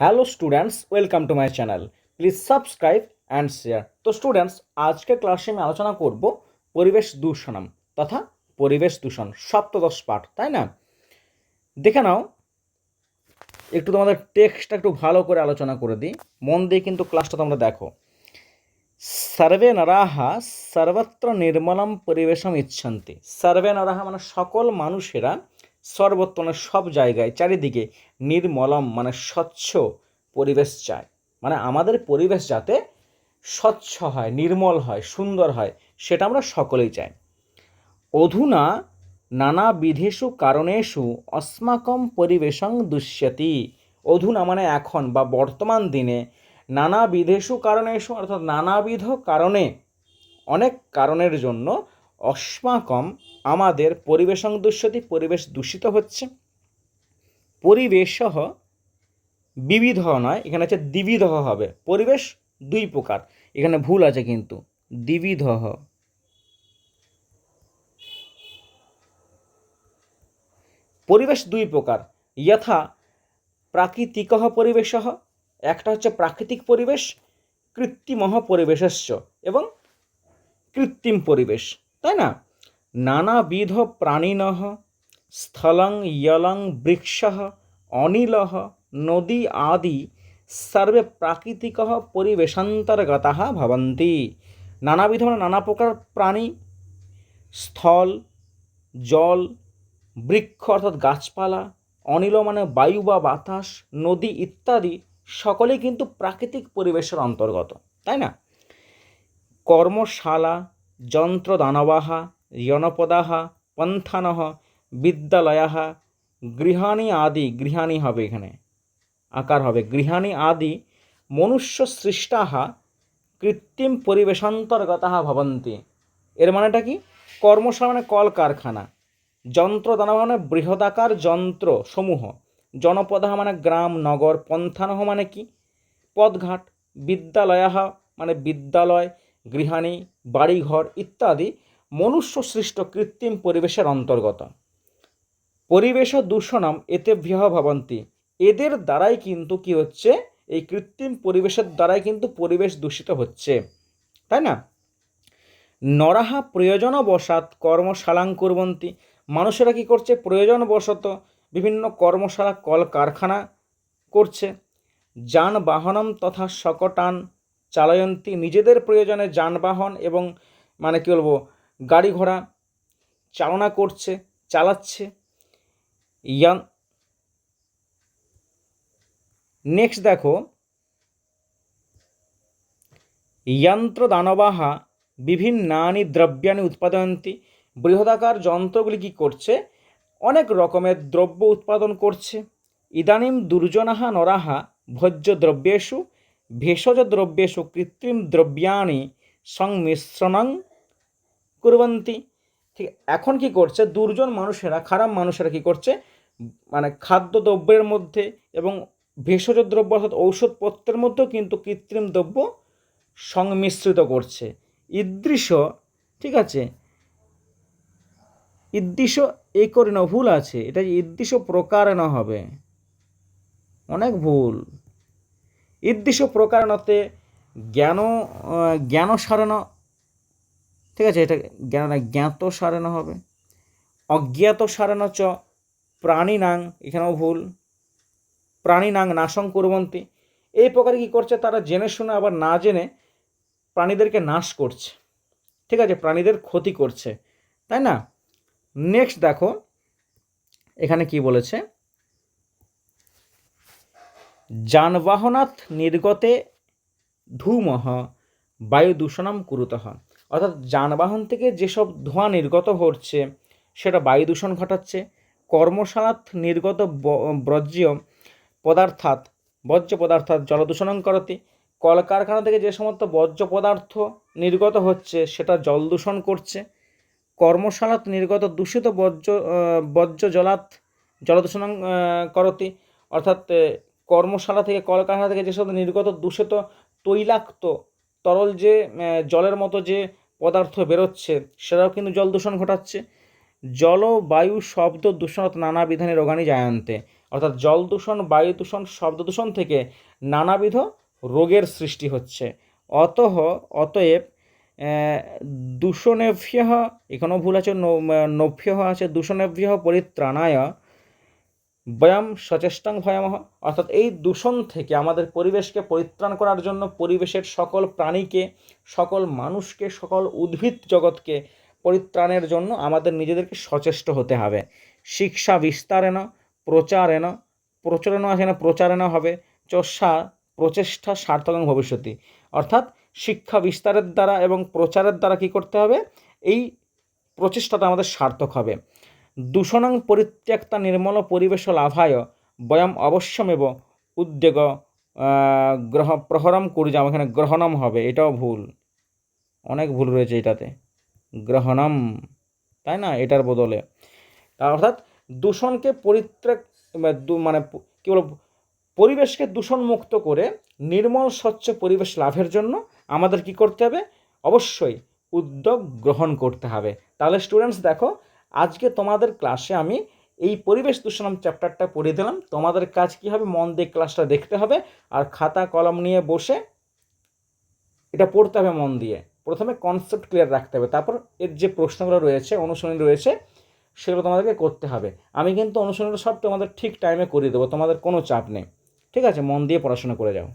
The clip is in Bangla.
Hello students welcome to my channel please subscribe and share তো স্টুডেন্টস আজকে ক্লাসে আমি আলোচনা করব পরিবেশ দূষণম তথা পরিবেশ দূষণ, সপ্তদশ পাঠ, তাই না? দেখে নাও, একটু তোমাদের টেক্সটটা একটু ভালো করে আলোচনা করে দিই। মন দিয়ে কিন্তু ক্লাসটা তোমরা দেখো। সর্বে নরাহা সর্বত্র নির্মলম পরিবেশম ইচ্ছন্তি। সর্বে নরাহা মানে সকল মানুষেরা সর্বত্র সব জায়গায় চারিদিকে নির্মলম মানে স্বচ্ছ পরিবেশ চায়। মানে আমাদের পরিবেশ যাতে স্বচ্ছ হয়, নির্মল হয়, সুন্দর হয়, সেটা আমরা সকলেই চাই। অধুনা নানা নানাবিধেষু কারণেষু অস্মাকম পরিবেশং দুষ্যতি। অধুনা মানে এখন বা বর্তমান দিনে নানা নানাবিধেষু কারণেষু অর্থাৎ নানাবিধ কারণে অনেক কারণের জন্য অস্মাকম আমাদের পরিবেশং দুষ্যতি, পরিবেশ দূষিত হচ্ছে। পরিবেশ বিবিধ নয়, এখানে হচ্ছে দ্বিবিধ হবে। পরিবেশ দুই প্রকার, এখানে ভুল আছে কিন্তু। দ্বিবিধ পরিবেশ দুই প্রকার যথা প্রাকৃতিক পরিবেশ একটা হচ্ছে প্রাকৃতিক পরিবেশ কৃত্রিম পরিবেশস্য, এবং কৃত্রিম পরিবেশ, তাই না? নানাবিধ প্রাণিন স্থলং ইয়লং বৃক্ষ, অনিল, নদী আদি সর্বে প্রাকৃতিক পরিবেশান্তর্গত ভবন্তি। নানাবিধ মানে নানা প্রকার প্রাণী, স্থল, জল, বৃক্ষ অর্থাৎ গাছপালা, অনিল মানে বায়ু বা বাতাস, নদী ইত্যাদি সকলেই কিন্তু প্রাকৃতিক পরিবেশের অন্তর্গত, তাই না? কর্মশালা, যন্ত্রদানবাহা জনপদাহা পন্থানহ বিদ্যালয়া গৃহাণী আদি, গৃহাণী হবে এখানে, আকার হবে। গৃহাণী আদি মনুষ্য সৃষ্টাহা কৃত্রিম পরিবেশান্তর্গত ভবন্তি। এর মানেটা কি? কর্মশালা মানে কলকারখানা যন্ত্র দানা মানে বৃহদাকার যন্ত্র সমূহ। জনপদাহ মানে গ্রাম, নগর, পন্থানহ মানে কি? পদঘাট, বিদ্যালয়াহ মানে বিদ্যালয়, গৃহাণী, বাড়িঘর ইত্যাদি মনুষ্য সৃষ্ট কৃত্রিম পরিবেশের অন্তর্গত। পরিবেশ দূষণম এতে বৃহ ভবন্তি। এদের দ্বারাই কিন্তু কি হচ্ছে? এই কৃত্রিম পরিবেশের দ্বারাই কিন্তু পরিবেশ দূষিত হচ্ছে। তাই না? নরাহা প্রয়োজনবশাৎ কর্মশালাং কুর্বন্তি। মানুষেরা কি করছে? প্রয়োজনবশত বিভিন্ন কর্মশালা কল কারখানা করছে। যানবাহনম তথা সকটান চালয়ন্তী নিজেদের প্রয়োজনে যানবাহন এবং মানে কী বলব গাড়ি ঘোড়া, চালনা করছে, চালাচ্ছে ইয়ান নেক্সট দেখো যন্ত্রদানবাহা বিভিন্নানি দ্রব্যানি উৎপাদয়ন্তী, বৃহদাকার যন্ত্রগুলি কী করছে? অনেক রকমের দ্রব্য উৎপাদন করছে। ইদানিম দুর্জনাহা নরাহা ভোজ্য দ্রব্যেষু, ভেষজ দ্রব্যেষু কৃত্রিম দ্রব্যানি সংমিশ্রণং কুরবন্তি। ঠিক, এখন কি করছে? দুর্জন মানুষেরা, খারাপ মানুষেরা কি করছে? মানে খাদ্যদ্রব্যের মধ্যে এবং ভেষজ দ্রব্য অর্থাৎ ঔষধপত্রের মধ্যেও কিন্তু কৃত্রিম দ্রব্য সংমিশ্রিত করছে। ইদৃশ ঠিক আছে? ইদৃশ এ করে না, ভুল আছে। এটা ইদৃশ প্রকারেণ হবে। অনেক ভুল। ইদৃশ প্রকারণতে জ্ঞান জ্ঞান সারণ ঠিক আছে, এটা জ্ঞান জ্ঞাত সারেন হবে। অজ্ঞাত সারেন চ প্রাণীনাং এখানেও ভুল। প্রাণীনাং নাশং কুরবন্তি। এই প্রকারে কী করছে, তারা জেনে শুনে আবার না জেনে প্রাণীদেরকে নাশ করছে। ঠিক আছে, প্রাণীদের ক্ষতি করছে। তাই না? নেক্সট দেখো, এখানে কি বলেছে? যানবাহনাথ নির্গতে ধূমহ বায়ু দূষণম কুরুতঃ অর্থাৎ যানবাহন থেকে যেসব ধোঁয়া নির্গত হচ্ছে সেটা বায়ু দূষণ ঘটাচ্ছে, কর্মশালাত নির্গত বর্জ্য পদার্থাৎ বর্জ্য পদার্থাৎ জলদূষণং করতে, কলকারখানা থেকে যে সমস্ত বর্জ্য পদার্থ নির্গত হচ্ছে, সেটা জল দূষণ করছে, কর্মশালাত নির্গত দূষিত বর্জ্য বর্জ্য জলাত জলদূষণ করতে, অর্থাৎ কর্মশালা থেকে কলকারখানা থেকে যেসব নির্গত দূষিত তৈলাক্ত তরল যে জলের মতো যে পদার্থ বেরোচ্ছে, সেটাও কিন্তু জল দূষণ ঘটাচ্ছে। জল বায়ু শব্দ দূষণত নানা বিধানে রোগাণী জায়ন্তে। অর্থাৎ জল দূষণ, বায়ু দূষণ, শব্দ দূষণ থেকে নানাবিধ রোগের সৃষ্টি হচ্ছে। অতঃ অতএব দূষণেভ্য এখানেও ভুল আছে নভ্য আছে, দূষণেভ্য পরিত্রাণায় বয়াম সচেষ্টং ভয়ামহ। অর্থাৎ এই দূষণ থেকে আমাদের পরিবেশকে পরিত্রাণ করার জন্য পরিবেশের সকল প্রাণীকে, সকল মানুষকে, সকল উদ্ভিদ জগৎকে পরিত্রাণের জন্য আমাদের নিজেদেরকে সচেষ্ট হতে হবে। শিক্ষা বিস্তারেণ, প্রচারেণ প্রচারণ আছে না প্রচারেণ হবে। চর্ষা প্রচেষ্টা সার্থকং ভবিষ্যতি। অর্থাৎ শিক্ষা বিস্তারের দ্বারা এবং প্রচারের দ্বারা কি করতে হবে? এই প্রচেষ্টাটা আমাদের সার্থক হবে। দূষণং পরিত্যক্তা নির্মল পরিবেশ লাভায় বয়ম অবশ্যমেব উদ্যোগ গ্রহ, প্রহরম কুর্যাম এখানে গ্রহণম হবে, এটাও ভুল। অনেক ভুল রয়েছে এটাতে। গ্রহণম, তাই না? এটার বদলে। অর্থাৎ দূষণকে পরিত্যাগ মানে কী বলব, পরিবেশকে দূষণমুক্ত করে নির্মল, স্বচ্ছ পরিবেশ লাভের জন্য আমাদের কি করতে হবে? অবশ্যই উদ্যোগ গ্রহণ করতে হবে। তাহলে স্টুডেন্টস দেখো আজকে তোমাদের ক্লাসে আমি এই পরিবেশ দূষণম চ্যাপ্টারটা পড়িয়ে দিলাম। তোমাদের কাজ কি হবে? মন দিয়ে ক্লাসটা দেখতে হবে আর খাতা, কলম নিয়ে বসে এটা পড়তে হবে মন দিয়ে। প্রথমে কনসেপ্ট ক্লিয়ার রাখতে হবে। তারপর এর যে প্রশ্নগুলো রয়েছে, অনুশীলনী রয়েছে, সেগুলো তোমাদেরকে করতে হবে। আমি কিন্তু অনুশীলনটা সব তোমাদের ঠিক টাইমে করিয়ে দেবো, তোমাদের কোনো চাপ নেই। ঠিক আছে? মন দিয়ে পড়াশোনা করে যাও।